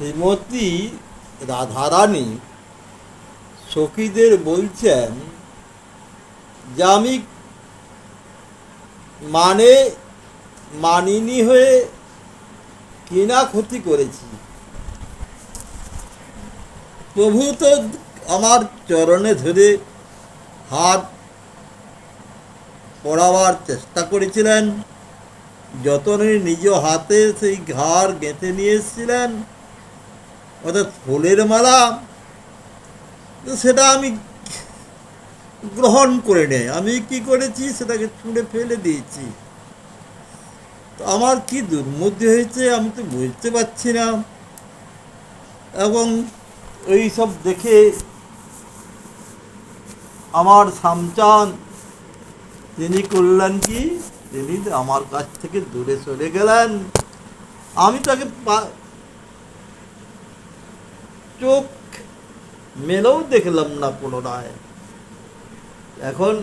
শ্রীমতী রাধারানী সখীদের বলছেন, যে আমি মানে মানিনি হয়ে কিনা ক্ষতি করেছি। প্রভু তো আমার চরণে ধরে হাত পড়াবার চেষ্টা করেছিলেন। যতনে নিজ হাতে সেই ঘাড় গেঁথে নিয়ে এসেছিলেন অর্থাৎ ফুলের মালা সেটা আমি গ্রহণ করে নেই। আমি কি করেছি? সেটাকে ছুঁড়ে ফেলে দিয়েছি। তো আমার কি দুর্মতি হয়েছে আমি তো বুঝতে পারছি না। এবং এই সব দেখে আমার সামচান তিনি করলেন কি? তিনি আমার কাছ থেকে দূরে সরে গেলেন। আমি তাকে চোখ মেলেও দেখলাম না পুনরায়। এখন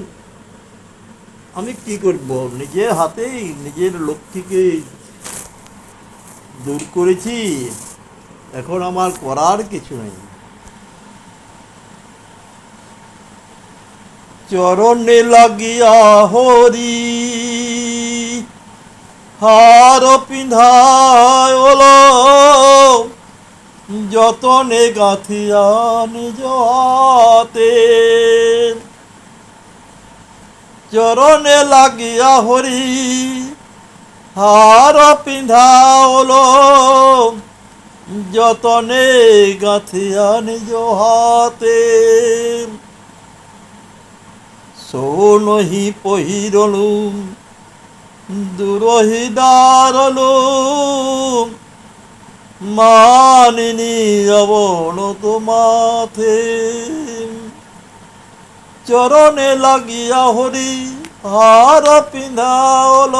আমি কি করব? নিজের হাতেই, নিজের লক্ষ্মীকে দূর করেছি। এখন আমার করার কিছু নেই। চরণে লাগিয়া হরি, হার পিন্ধায় ওলো। যতনে গাঁথিয়া নিজ হাতে চরণে লাগিয়া হরি, হার পিন্ধা ওলো যতনে গাঁথিয়া নিজ হাতে সোনহি পহিরলু দুরহি দারলু মানিনি অবন তোমাথে চরণে লাগিয়া হরি হার পিন্ধাওল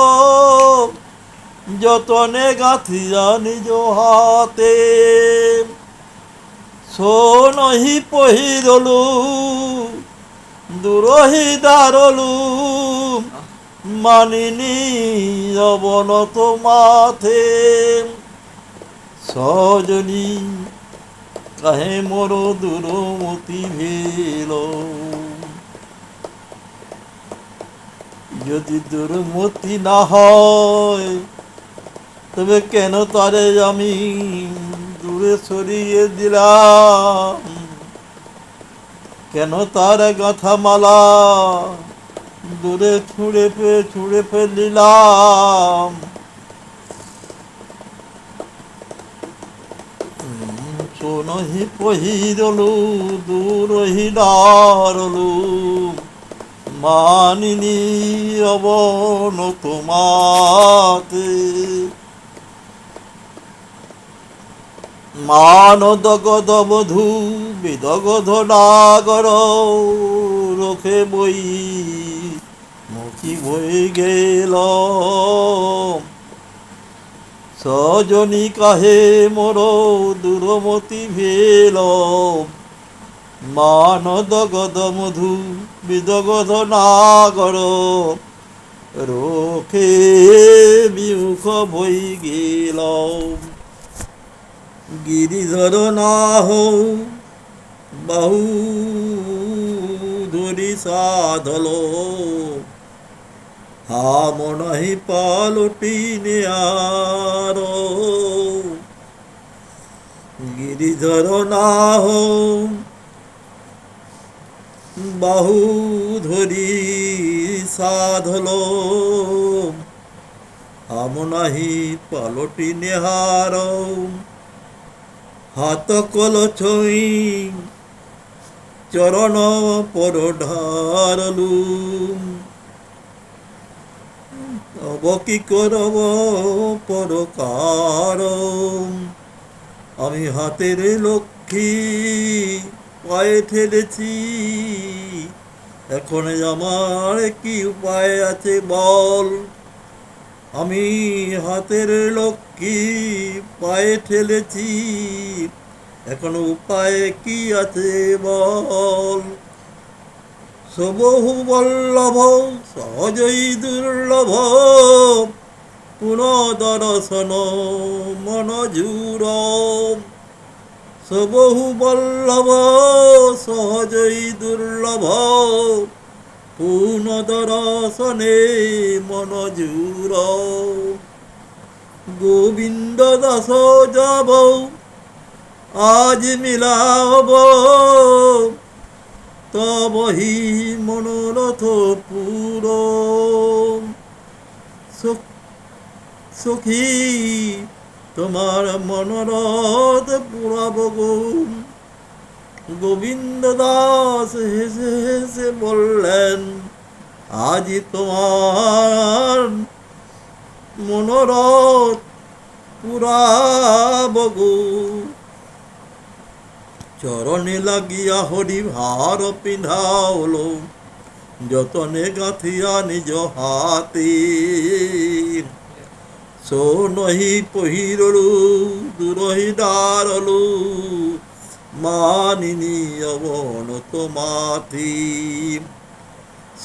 যতনে গাঁথিয়া নিজ হাতে। সোনহি পহিরলু, দুরহি দারলু। মানিনি অবনত মাথে। সজনী, কাহে মোর দুরমতি ভেল। যদি দুর্মতি না হয়, তবে কেন তারে আমি দূরে সরিয়ে দিলাম? কেন তার গাথা মালা দূরে ছুঁড়ে ফে, ছুঁড়ে ফেলিলাম? সোনহি পহিরলু দূরহি ডারলু মানিনি অবন তোমাতে। মানদগদ বধূ বিদগধ ডাগর রখে বই, মুখি বই গেল। স্বজনী কাহে মোৰ দূৰমতি ভেল। মান দগদ মধু বিদগদ নাগৰ। ৰখে বিষ বৈ গেল। গিৰিধৰ নাহৌ বাহু ধৰি চাধল হাম নাহি পালটি নেয়ার। গিরিধর না হও বাহু ধরি সাধল। হাম নাহি পালটি নেহার। হাত কল ছই চরণ পর ঢারলু অব কি করব? পরকার। আমি হাতের লক্ষ্মী, পায়ে ঠেলেছি। এখন আমার কি উপায় আছে বল? আমি হাতের লক্ষ্মী, পায়ে ঠেলেছি। এখন উপায় কি আছে বল? সবহু বল্লভ, সহজই দুর্লভ। পুনঃ দর্শন মন জুর সবহু বল্লভ, সহজই দুর্লভ। পূর্ণ দর্শনে মনজুর গোবিন্দ দাস যাব, আজ মিলাব। তবহি মনোরথ পুর সখী তোমার মনোরথ পুরাব গোবিন্দ দাস হেসে হেসে বললেন আজই তোমার মনোরথ পুরাব চরণে লাগিয়া হরি ভার পিন্ধাওলো, যতনে গাঁথিয়া নিজ হাতে। সোনহি পহিরলু দুরহি ডারলু মানিনি অবন তোমাথি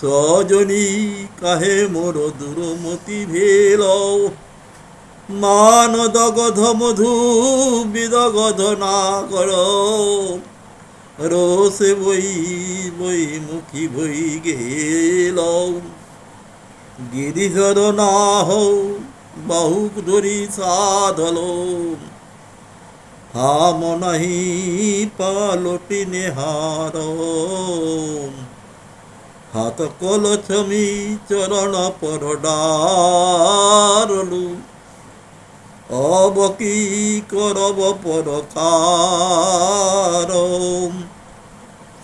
সজনী কাহে মোর দুরমতি ভেল মান দগধ মধু বিদগধ না কর রোসে বই বই মুখী বই গেল গিরিধর না হও বাহুক ধরি সাধল হাম নাহি পালটি নেহার হাত কল ছমি চরণ পর ডারলু অবকি করব পরকার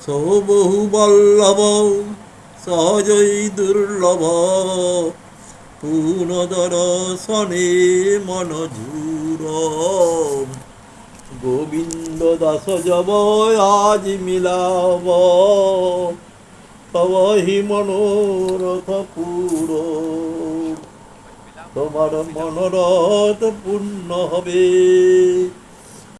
সৌবহু বল্লভ, সহজই দুর্লভ। পূর্ণ দর্শনে মন ঝুর গোবিন্দ দাস জব আজ মিলাব। তবহি মনোরথ পুর। তোমার মনোরথ পূর্ণ হবে।